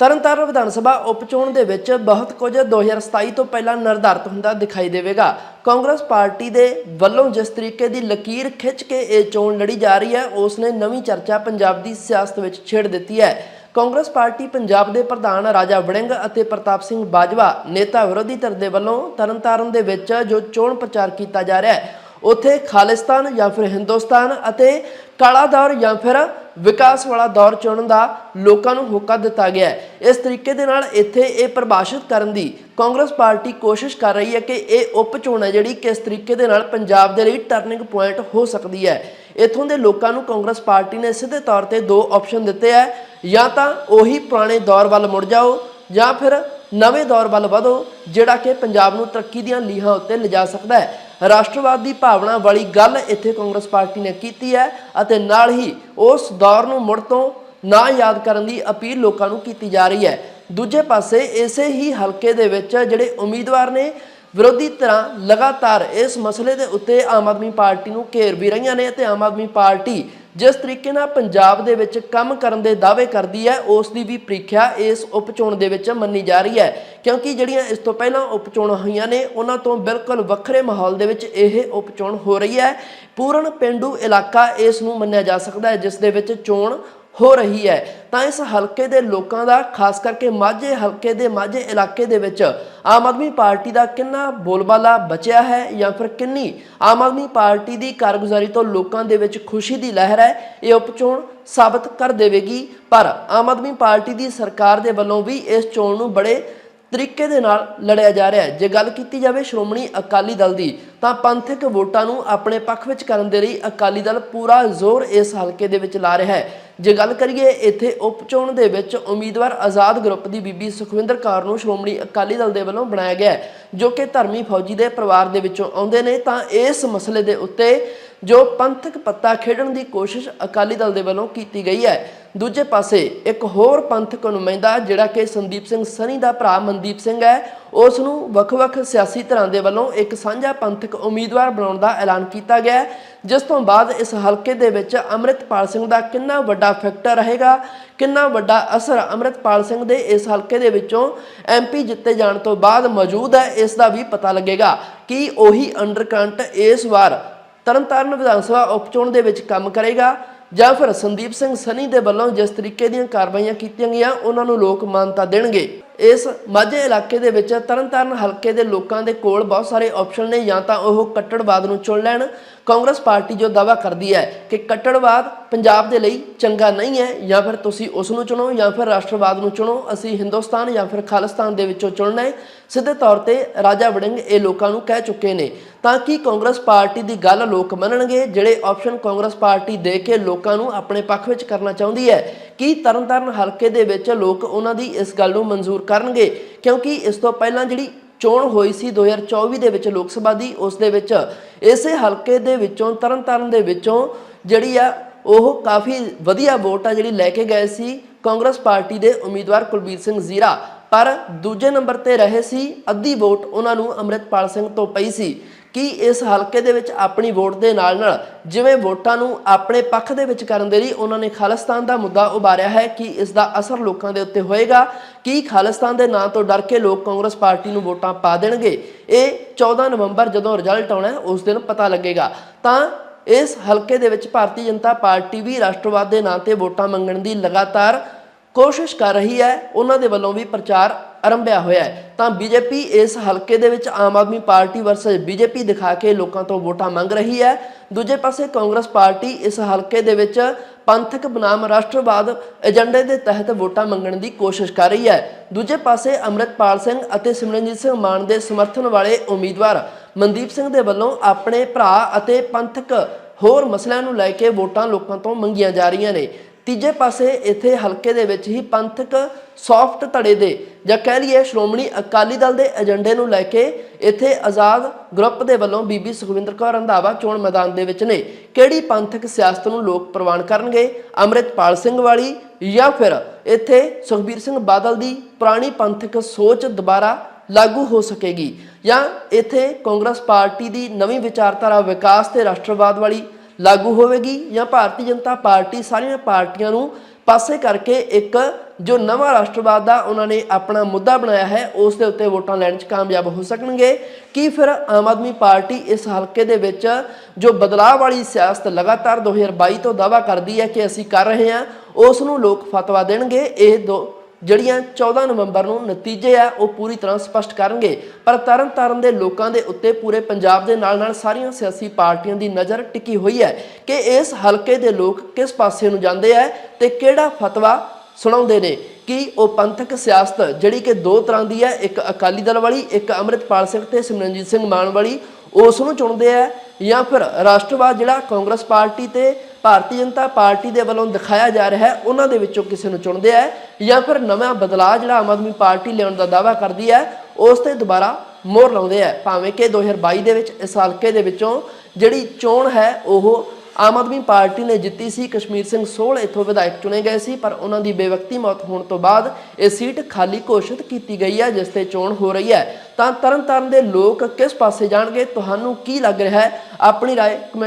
ਤਰਨਤਾਰਨ ਵਿਧਾਨ ਸਭਾ ਉਪਚੋਣ ਦੇ ਵਿੱਚ ਬਹੁਤ ਕੁਝ 2027 ਤੋਂ ਪਹਿਲਾਂ ਨਿਰਧਾਰਤ ਹੁੰਦਾ ਦਿਖਾਈ ਦੇਵੇਗਾ। ਕਾਂਗਰਸ ਪਾਰਟੀ ਦੇ ਵੱਲੋਂ ਜਿਸ ਤਰੀਕੇ ਦੀ ਲਕੀਰ ਖਿੱਚ ਕੇ ਇਹ ਚੋਣ ਲੜੀ ਜਾ ਰਹੀ ਹੈ ਉਸ ਨੇ ਨਵੀਂ ਚਰਚਾ ਪੰਜਾਬ ਦੀ ਸਿਆਸਤ ਵਿੱਚ ਛੇੜ ਦਿੱਤੀ ਹੈ। ਕਾਂਗਰਸ ਪਾਰਟੀ ਪੰਜਾਬ ਦੇ ਪ੍ਰਧਾਨ ਰਾਜਾ ਵੜਿੰਗ ਅਤੇ ਪ੍ਰਤਾਪ ਸਿੰਘ ਬਾਜਵਾ ਨੇਤਾ ਵਿਰੋਧੀ ਧਿਰ ਦੇ ਵੱਲੋਂ ਤਰਨਤਾਰਨ ਦੇ ਵਿੱਚ ਜੋ ਚੋਣ ਪ੍ਰਚਾਰ ਕੀਤਾ ਜਾ ਰਿਹਾ ਹੈ, ਉੱਥੇ ਖਾਲਿਸਤਾਨ ਜਾਂ ਫਿਰ ਹਿੰਦੁਸਤਾਨ ਅਤੇ ਕਾਲਾ ਦੌਰ ਜਾਂ ਫਿਰ ਵਿਕਾਸ ਵਾਲਾ ਦੌਰ ਚੁਣਨ ਦਾ ਲੋਕਾਂ ਨੂੰ ਹੋਕਾ ਦਿੱਤਾ ਗਿਆ ਹੈ। ਇਸ ਤਰੀਕੇ ਦੇ ਨਾਲ ਇੱਥੇ ਇਹ ਪਰਿਭਾਸ਼ਿਤ ਕਰਨ ਦੀ ਕਾਂਗਰਸ ਪਾਰਟੀ ਕੋਸ਼ਿਸ਼ ਕਰ ਰਹੀ ਹੈ ਕਿ ਇਹ ਉਪ ਚੋਣ ਹੈ ਜਿਹੜੀ ਕਿਸ ਤਰੀਕੇ ਦੇ ਨਾਲ ਪੰਜਾਬ ਦੇ ਲਈ ਟਰਨਿੰਗ ਪੁਆਇੰਟ ਹੋ ਸਕਦੀ ਹੈ। ਇਥੋਂ ਦੇ ਲੋਕਾਂ ਨੂੰ ਕਾਂਗਰਸ ਪਾਰਟੀ ਨੇ ਸਿੱਧੇ ਤੌਰ ਤੇ ਦੋ ਆਪਸ਼ਨ ਦਿੱਤੇ ਹੈ। ਜਾਂ ਤਾਂ ਉਹੀ ਪੁਰਾਣੇ ਦੌਰ ਵੱਲ ਮੁੜ ਜਾਓ ਜਾਂ ਫਿਰ ਨਵੇਂ ਦੌਰ ਵੱਲ ਵਧੋ, ਜਿਹੜਾ ਕਿ ਪੰਜਾਬ ਨੂੰ ਤਰੱਕੀ ਦੀਆਂ ਲੀਹਾਂ ਉੱਤੇ ਲਿਜਾ ਸਕਦਾ ਹੈ। ਰਾਸ਼ਟਰਵਾਦ ਦੀ ਭਾਵਨਾ ਵਾਲੀ ਗੱਲ ਇੱਥੇ ਕਾਂਗਰਸ ਪਾਰਟੀ ਨੇ ਕੀਤੀ ਹੈ ਅਤੇ ਨਾਲ ਹੀ ਉਸ ਦੌਰ ਨੂੰ ਮੁੜ ਤੋਂ ਨਾ ਯਾਦ ਕਰਨ ਦੀ ਅਪੀਲ ਲੋਕਾਂ ਨੂੰ ਕੀਤੀ ਜਾ ਰਹੀ ਹੈ। ਦੂਜੇ ਪਾਸੇ ਇਸੇ ਹੀ ਹਲਕੇ ਦੇ ਵਿੱਚ ਜਿਹੜੇ ਉਮੀਦਵਾਰ ਨੇ ਵਿਰੋਧੀ ਤਰ੍ਹਾਂ ਲਗਾਤਾਰ ਇਸ ਮਸਲੇ ਦੇ ਉੱਤੇ ਆਮ ਆਦਮੀ ਪਾਰਟੀ ਨੂੰ ਘੇਰ ਵੀ ਰਹੀਆਂ ਨੇ ਤੇ ਆਮ ਆਦਮੀ ਪਾਰਟੀ ਜਿਸ ਤਰੀਕੇ ਨਾਲ ਪੰਜਾਬ ਦੇ ਵਿੱਚ ਕੰਮ ਕਰਨ ਦੇ ਦਾਅਵੇ ਕਰਦੀ ਹੈ, ਉਸ ਦੀ ਵੀ ਪ੍ਰੀਖਿਆ ਇਸ ਉਪਚੋਣ ਦੇ ਵਿੱਚ ਮੰਨੀ ਜਾ ਰਹੀ ਹੈ। ਕਿਉਂਕਿ ਜਿਹੜੀਆਂ ਇਸ ਤੋਂ ਪਹਿਲਾਂ ਉਪਚੋਣਾਂ ਹੋਈਆਂ ਨੇ, ਉਹਨਾਂ ਤੋਂ ਬਿਲਕੁਲ ਵੱਖਰੇ ਮਾਹੌਲ ਦੇ ਵਿੱਚ ਇਹ ਉਪਚੋਣ ਹੋ ਰਹੀ ਹੈ। ਪੂਰਨ ਪਿੰਡੂ ਇਲਾਕਾ ਇਸ ਨੂੰ ਮੰਨਿਆ ਜਾ ਸਕਦਾ ਹੈ, ਜਿਸ ਦੇ ਵਿੱਚ ਚੋਣ ਹੋ ਰਹੀ ਹੈ। ਤਾਂ ਇਸ ਹਲਕੇ ਦੇ ਲੋਕਾਂ ਦਾ, ਖਾਸ ਕਰਕੇ ਮਾਝੇ ਹਲਕੇ ਦੇ, ਮਾਝੇ ਇਲਾਕੇ ਦੇ ਵਿੱਚ ਆਮ ਆਦਮੀ ਪਾਰਟੀ ਦਾ ਕਿੰਨਾ ਬੋਲਬਾਲਾ ਬਚਿਆ ਹੈ ਜਾਂ ਫਿਰ ਕਿੰਨੀ ਆਮ ਆਦਮੀ ਪਾਰਟੀ ਦੀ ਕਾਰਗੁਜ਼ਾਰੀ ਤੋਂ ਲੋਕਾਂ ਦੇ ਵਿੱਚ ਖੁਸ਼ੀ ਦੀ ਲਹਿਰ ਹੈ, ਇਹ ਉਪਚੋਣ ਸਾਬਤ ਕਰ ਦੇਵੇਗੀ। ਪਰ ਆਮ ਆਦਮੀ ਪਾਰਟੀ ਦੀ ਸਰਕਾਰ ਦੇ ਵੱਲੋਂ ਵੀ ਇਸ ਚੋਣ ਨੂੰ ਬੜੇ ਤਰੀਕੇ ਦੇ ਨਾਲ ਲੜਿਆ ਜਾ ਰਿਹਾ ਹੈ। ਜੇ ਗੱਲ ਕੀਤੀ ਜਾਵੇ ਸ਼੍ਰੋਮਣੀ ਅਕਾਲੀ ਦਲ ਦੀ, ਤਾਂ ਪੰਥਕ ਵੋਟਾਂ ਨੂੰ ਆਪਣੇ ਪੱਖ ਵਿੱਚ ਕਰਨ ਦੇ ਲਈ ਅਕਾਲੀ ਦਲ ਪੂਰਾ ਜ਼ੋਰ ਇਸ ਹਲਕੇ ਦੇ ਵਿੱਚ ਲਾ ਰਿਹਾ ਹੈ। ਜੇ ਗੱਲ ਕਰੀਏ ਇੱਥੇ ਉਪਚੋਣ ਦੇ ਵਿੱਚ ਉਮੀਦਵਾਰ ਆਜ਼ਾਦ ਗਰੁੱਪ ਦੀ ਬੀਬੀ ਸੁਖਵਿੰਦਰ ਕੌਰ ਨੂੰ ਸ਼੍ਰੋਮਣੀ ਅਕਾਲੀ ਦਲ ਦੇ ਵੱਲੋਂ ਬਣਾਇਆ ਗਿਆ ਜੋ ਕਿ ਧਰਮੀ ਫੌਜੀ ਦੇ ਪਰਿਵਾਰ ਦੇ ਵਿੱਚੋਂ ਆਉਂਦੇ ਨੇ, ਤਾਂ ਇਸ ਮਸਲੇ ਦੇ ਉੱਤੇ ਜੋ ਪੰਥਕ ਪੱਤਾ ਖੇਡਣ ਦੀ ਕੋਸ਼ਿਸ਼ ਅਕਾਲੀ ਦਲ ਦੇ ਵੱਲੋਂ ਕੀਤੀ ਗਈ ਹੈ ਦੂਜੇ ਪਾਸੇ ਇੱਕ ਹੋਰ ਪੰਥਕ ਨੁਮਾਇੰਦਾ ਜਿਹੜਾ ਕਿ ਸੰਦੀਪ ਸਿੰਘ ਸਨੀ ਦਾ ਭਰਾ ਮਨਦੀਪ ਸਿੰਘ ਹੈ, ਉਸ ਨੂੰ ਵੱਖ-ਵੱਖ ਸਿਆਸੀ ਧਿਰਾਂ ਦੇ ਵੱਲੋਂ ਇੱਕ ਸਾਂਝਾ ਪੰਥਕ ਉਮੀਦਵਾਰ ਬਣਾਉਣ ਦਾ ਐਲਾਨ ਕੀਤਾ ਗਿਆ ਜਿਸ ਤੋਂ ਬਾਅਦ ਇਸ ਹਲਕੇ ਦੇ ਵਿੱਚ ਅੰਮ੍ਰਿਤਪਾਲ ਸਿੰਘ ਦਾ ਕਿੰਨਾ ਵੱਡਾ ਫੈਕਟਰ ਰਹੇਗਾ, ਕਿੰਨਾ ਵੱਡਾ ਅਸਰ ਅੰਮ੍ਰਿਤਪਾਲ ਸਿੰਘ ਦੇ ਇਸ ਹਲਕੇ ਦੇ ਵਿੱਚੋਂ ਐਮਪੀ ਜਿੱਤੇ ਜਾਣ ਤੋਂ ਬਾਅਦ ਮੌਜੂਦ ਹੈ, ਇਸ ਦਾ ਵੀ ਪਤਾ ਲੱਗੇਗਾ ਕਿ ਉਹੀ ਅੰਡਰਕਰੰਟ ਇਸ ਵਾਰ ਤਰਨਤਾਰਨ ਵਿਧਾਨ ਸਭਾ ਉਪਚੋਣ ਦੇ ਵਿੱਚ ਕੰਮ ਕਰੇਗਾ। ਜਾਂ ਫਿਰ ਸੰਦੀਪ ਸਿੰਘ ਸਨੀ ਦੇ ਵੱਲੋਂ ਜਿਸ ਤਰੀਕੇ ਦੀਆਂ ਕਾਰਵਾਈਆਂ ਕੀਤੀਆਂ ਗਈਆਂ, ਉਹਨਾਂ ਨੂੰ ਲੋਕ ਮਾਨਤਾ ਦੇਣਗੇ। ਇਸ ਮਾਝੇ ਇਲਾਕੇ ਦੇ ਵਿੱਚ ਤਰਨਤਾਰਨ ਹਲਕੇ ਦੇ ਲੋਕਾਂ ਦੇ ਕੋਲ ਬਹੁਤ ਸਾਰੇ ਆਪਸ਼ਨ ਨੇ, ਜਾਂ ਤਾਂ ਉਹ ਕੱਟੜਵਾਦ ਨੂੰ ਚੁਣ ਲੈਣ। ਕਾਂਗਰਸ ਪਾਰਟੀ ਜੋ ਦਾਵਾ ਕਰਦੀ ਹੈ ਕਿ ਕੱਟੜਵਾਦ ਪੰਜਾਬ ਦੇ ਲਈ ਚੰਗਾ ਨਹੀਂ ਹੈ, ਜਾਂ ਫਿਰ ਤੁਸੀਂ ਉਸ ਨੂੰ ਚੁਣੋ, ਜਾਂ ਫਿਰ ਰਾਸ਼ਟਰਵਾਦ ਨੂੰ ਚੁਣੋ, ਅਸੀਂ ਹਿੰਦੁਸਤਾਨ ਜਾਂ ਫਿਰ ਖਾਲਿਸਤਾਨ ਦੇ ਵਿੱਚੋਂ ਚੁਣਨਾ ਹੈ। ਸਿੱਧੇ ਤੌਰ ਤੇ ਰਾਜਾ ਵੜਿੰਗ ਇਹ ਲੋਕਾਂ ਨੂੰ ਕਹਿ ਚੁੱਕੇ ਨੇ। ਤਾਂ ਕਿ ਕਾਂਗਰਸ ਪਾਰਟੀ ਦੀ ਗੱਲ ਲੋਕ ਮੰਨਣਗੇ, ਜਿਹੜੇ ਆਪਸ਼ਨ ਕਾਂਗਰਸ ਪਾਰਟੀ ਦੇ ਕੇ ਲੋਕਾਂ ਨੂੰ ਆਪਣੇ ਪੱਖ ਵਿੱਚ ਕਰਨਾ ਚਾਹੁੰਦੀ ਹੈ? ਕਿ ਤਰਨਤਾਰਨ ਹਲਕੇ ਦੇ ਵਿੱਚ ਲੋਕ ਉਹਨਾਂ ਦੀ ਇਸ ਗੱਲ ਨੂੰ ਮਨਜ਼ੂਰ ਕਰਨਗੇ? ਕਿਉਂਕਿ ਇਸ ਤੋਂ ਪਹਿਲਾਂ ਜਿਹੜੀ ਚੋਣ ਹੋਈ ਸੀ 2024 ਦੇ ਵਿੱਚ ਲੋਕ ਸਭਾ ਦੀ, ਉਸ ਦੇ ਵਿੱਚ ਇਸੇ ਹਲਕੇ ਦੇ ਵਿੱਚੋਂ, ਤਰਨਤਾਰਨ ਦੇ ਵਿੱਚੋਂ ਜਿਹੜੀ ਆ, ਉਹ ਕਾਫੀ ਵਧੀਆ ਵੋਟ ਆ ਜਿਹੜੀ ਲੈ ਕੇ ਗਏ ਸੀ ਕਾਂਗਰਸ ਪਾਰਟੀ ਦੇ ਉਮੀਦਵਾਰ ਕੁਲਬੀਰ ਸਿੰਘ ਜ਼ੀਰਾ। ਪਰ ਦੂਜੇ ਨੰਬਰ ਤੇ ਰਹੇ ਸੀ, ਅੱਧੀ ਵੋਟ ਉਹਨਾਂ ਨੂੰ ਅੰਮ੍ਰਿਤਪਾਲ ਸਿੰਘ ਤੋਂ ਪਈ ਸੀ। ਕਿ ਇਸ ਹਲਕੇ ਦੇ ਵਿੱਚ ਆਪਣੀ ਵੋਟ ਦੇ ਨਾਲ ਨਾਲ ਜਿਵੇਂ ਵੋਟਾਂ ਨੂੰ ਆਪਣੇ ਪੱਖ ਦੇ ਵਿੱਚ ਕਰਨ ਦੇ ਲਈ ਉਹਨਾਂ ਨੇ ਖਾਲਿਸਤਾਨ ਦਾ ਮੁੱਦਾ ਉਭਾਰਿਆ ਹੈ, ਕਿ ਇਸ ਦਾ ਅਸਰ ਲੋਕਾਂ ਦੇ ਉੱਤੇ ਹੋਏਗਾ? ਕਿ ਖਾਲਿਸਤਾਨ ਦੇ ਨਾਂ ਤੋਂ ਡਰ ਕੇ ਲੋਕ ਕਾਂਗਰਸ ਪਾਰਟੀ ਨੂੰ ਵੋਟਾਂ ਪਾ ਦੇਣਗੇ? ਇਹ 14 ਨਵੰਬਰ ਜਦੋਂ ਰਿਜ਼ਲਟ ਆਉਣਾ ਹੈ, ਉਸ ਦਿਨ ਪਤਾ ਲੱਗੇਗਾ। ਤਾਂ ਇਸ ਹਲਕੇ ਦੇ ਵਿੱਚ ਭਾਰਤੀ ਜਨਤਾ ਪਾਰਟੀ ਵੀ ਰਾਸ਼ਟਰਵਾਦ ਦੇ ਨਾਂ ਤੇ ਵੋਟਾਂ ਮੰਗਣ ਦੀ ਲਗਾਤਾਰ ਕੋਸ਼ਿਸ਼ ਕਰ ਰਹੀ ਹੈ। ਉਹਨਾਂ ਦੇ ਵੱਲੋਂ ਵੀ ਪ੍ਰਚਾਰ ਆਰੰਭਿਆ ਹੋਇਆ ਹੈ। ਤਾਂ ਬੀਜੇਪੀ ਇਸ ਹਲਕੇ ਦੇ ਵਿੱਚ Aam Aadmi party versus BJP ਦਿਖਾ ਕੇ ਲੋਕਾਂ ਤੋਂ ਵੋਟਾਂ ਮੰਗ ਰਹੀ ਹੈ। ਦੂਜੇ ਪਾਸੇ ਕਾਂਗਰਸ ਪਾਰਟੀ ਇਸ ਹਲਕੇ ਦੇ ਵਿੱਚ ਪੰਥਕ ਬਨਾਮ ਰਾਸ਼ਟਰਵਾਦ ਏਜੰਡੇ ਦੇ ਤਹਿਤ ਵੋਟਾਂ ਮੰਗਣ ਦੀ ਕੋਸ਼ਿਸ਼ ਕਰ ਰਹੀ ਹੈ। ਦੂਜੇ ਪਾਸੇ ਅੰਮ੍ਰਿਤਪਾਲ ਸਿੰਘ ਅਤੇ ਸਿਮਰਨਜੀਤ ਸਿੰਘ ਮਾਨ ਦੇ ਸਮਰਥਨ ਵਾਲੇ ਉਮੀਦਵਾਰ ਮਨਦੀਪ ਸਿੰਘ ਦੇ ਵੱਲੋਂ ਆਪਣੇ ਭਰਾ ਅਤੇ ਪੰਥਕ ਹੋਰ ਮਸਲਿਆਂ ਨੂੰ ਲੈ ਕੇ ਵੋਟਾਂ ਲੋਕਾਂ ਤੋਂ ਮੰਗੀਆਂ ਜਾ ਰਹੀਆਂ ਨੇ। ਤੀਜੇ ਪਾਸੇ ਇੱਥੇ ਹਲਕੇ ਦੇ ਵਿੱਚ ਹੀ ਪੰਥਕ ਸੌਫਟ ਧੜੇ ਦੇ ਜਾਂ ਕਹਿ ਲਈਏ ਸ਼੍ਰੋਮਣੀ ਅਕਾਲੀ ਦਲ ਦੇ ਏਜੰਡੇ ਨੂੰ ਲੈ ਕੇ ਇੱਥੇ ਆਜ਼ਾਦ ਗਰੁੱਪ ਦੇ ਵੱਲੋਂ ਬੀਬੀ ਸੁਖਵਿੰਦਰ ਕੌਰ ਰੰਧਾਵਾ ਚੋਣ ਮੈਦਾਨ ਦੇ ਵਿੱਚ ਨੇ। ਕਿਹੜੀ ਪੰਥਕ ਸਿਆਸਤ ਨੂੰ ਲੋਕ ਪ੍ਰਵਾਨ ਕਰਨਗੇ? ਅੰਮ੍ਰਿਤਪਾਲ ਸਿੰਘ ਵਾਲੀ ਜਾਂ ਫਿਰ ਇੱਥੇ ਸੁਖਬੀਰ ਸਿੰਘ ਬਾਦਲ ਦੀ ਪੁਰਾਣੀ ਪੰਥਕ ਸੋਚ ਦੁਬਾਰਾ ਲਾਗੂ ਹੋ ਸਕੇਗੀ? ਜਾਂ ਇੱਥੇ ਕਾਂਗਰਸ ਪਾਰਟੀ ਦੀ ਨਵੀਂ ਵਿਚਾਰਧਾਰਾ ਵਿਕਾਸ ਤੇ ਰਾਸ਼ਟਰਵਾਦ ਵਾਲੀ ਲਾਗੂ ਹੋਵੇਗੀ ਜਾਂ ਭਾਰਤੀ ਜਨਤਾ ਪਾਰਟੀ ਸਾਰੀਆਂ ਪਾਰਟੀਆਂ ਨੂੰ ਪਾਸੇ ਕਰਕੇ ਇੱਕ ਜੋ ਨਵਾਂ ਰਾਸ਼ਟਰਵਾਦ ਦਾ ਉਹਨਾਂ ਨੇ ਆਪਣਾ ਮੁੱਦਾ ਬਣਾਇਆ ਹੈ, ਉਸ ਦੇ ਉੱਤੇ ਵੋਟਾਂ ਲੈਣ 'ਚ ਕਾਮਯਾਬ ਹੋ ਸਕਣਗੇ। ਕੀ ਫਿਰ ਆਮ ਆਦਮੀ ਪਾਰਟੀ ਇਸ ਹਲਕੇ ਦੇ ਵਿੱਚ ਜੋ ਬਦਲਾਅ ਵਾਲੀ ਸਿਆਸਤ ਲਗਾਤਾਰ 2022 ਤੋਂ ਦਾਵਾ ਕਰਦੀ ਹੈ ਕਿ ਅਸੀਂ ਕਰ ਰਹੇ ਹਾਂ, ਉਸ ਨੂੰ ਲੋਕ ਫਤਵਾ ਦੇਣਗੇ, ਇਹ ਦੋ ਜਿਹੜੀਆਂ 14 ਨਵੰਬਰ ਨੂੰ ਨਤੀਜੇ ਆ, ਉਹ ਪੂਰੀ ਤਰ੍ਹਾਂ ਸਪਸ਼ਟ ਕਰਨਗੇ। ਪਰ ਤਰਨ ਤਾਰਨ ਦੇ ਲੋਕਾਂ ਦੇ ਉੱਤੇ ਪੂਰੇ ਪੰਜਾਬ ਦੇ ਨਾਲ ਨਾਲ ਸਾਰੀਆਂ ਸਿਆਸੀ ਪਾਰਟੀਆਂ ਦੀ ਨਜ਼ਰ ਟਿਕੀ ਹੋਈ ਹੈ ਕਿ ਇਸ ਹਲਕੇ ਦੇ ਲੋਕ ਕਿਸ ਪਾਸੇ ਨੂੰ ਜਾਂਦੇ ਆ ਤੇ ਕਿਹੜਾ ਫਤਵਾ ਸੁਣਾਉਂਦੇ ਨੇ ਕਿ ਉਹ ਪੰਥਕ ਸਿਆਸਤ, ਜਿਹੜੀ ਕਿ ਦੋ ਤਰ੍ਹਾਂ ਦੀ ਹੈ, ਇੱਕ ਅਕਾਲੀ ਦਲ ਵਾਲੀ, ਇੱਕ ਅੰਮ੍ਰਿਤਪਾਲ ਸਿੰਘ ਤੇ ਸਿਮਰਨਜੀਤ ਸਿੰਘ ਮਾਨ ਵਾਲੀ, ਉਸ ਨੂੰ ਚੁਣਦੇ ਆ ਜਾਂ ਫਿਰ ਰਾਸ਼ਟਰਵਾਦ ਜਿਹੜਾ ਕਾਂਗਰਸ ਪਾਰਟੀ ਤੇ ਭਾਰਤੀ ਜਨਤਾ ਪਾਰਟੀ ਦੇ ਵੱਲੋਂ ਦਿਖਾਇਆ ਜਾ ਰਿਹਾ ਹੈ, ਉਹਨਾਂ ਦੇ ਵਿੱਚੋਂ ਕਿਸੇ ਨੂੰ ਚੁਣਦੇ ਆ ਜਾਂ ਫਿਰ ਨਵਾਂ ਬਦਲਾਅ ਜਿਹੜਾ ਆਮ ਆਦਮੀ ਪਾਰਟੀ ਲਿਆਉਣ ਦਾ ਦਾਅਵਾ ਕਰਦੀ ਹੈ, ਉਸ ਤੇ ਦੁਬਾਰਾ ਮੋਹਰ ਲਾਉਂਦੇ ਆ। ਭਾਵੇਂ ਕਿ 2022 ਦੇ ਵਿੱਚ, ਇਸ ਹਲਕੇ ਦੇ ਵਿੱਚੋਂ ਜਿਹੜੀ ਚੋਣ ਹੈ, ਉਹ ਆਮ ਆਦਮੀ ਪਾਰਟੀ ਨੇ ਜਿੱਤੀ ਸੀ ਕਸ਼ਮੀਰ ਸਿੰਘ ਸੋਲ ਇੱਥੋਂ ਵਿਧਾਇਕ ਚੁਣੇ ਗਏ ਸੀ ਪਰ ਉਹਨਾਂ ਦੀ ਬੇਵਕਤੀ ਮੌਤ ਹੋਣ ਤੋਂ ਬਾਅਦ ਇਹ ਸੀਟ ਖਾਲੀ ਘੋਸ਼ਿਤ ਕੀਤੀ ਗਈ ਹੈ ਜਿਸ ਤੇ ਚੋਣ ਹੋ ਰਹੀ ਹੈ ਤਾਂ ਤਰਨਤਾਰਨ ਦੇ ਲੋਕ ਕਿਸ ਪਾਸੇ ਜਾਣਗੇ ਤੁਹਾਨੂੰ ਕੀ ਲੱਗ ਰਿਹਾ ਹੈ ਆਪਣੀ رائے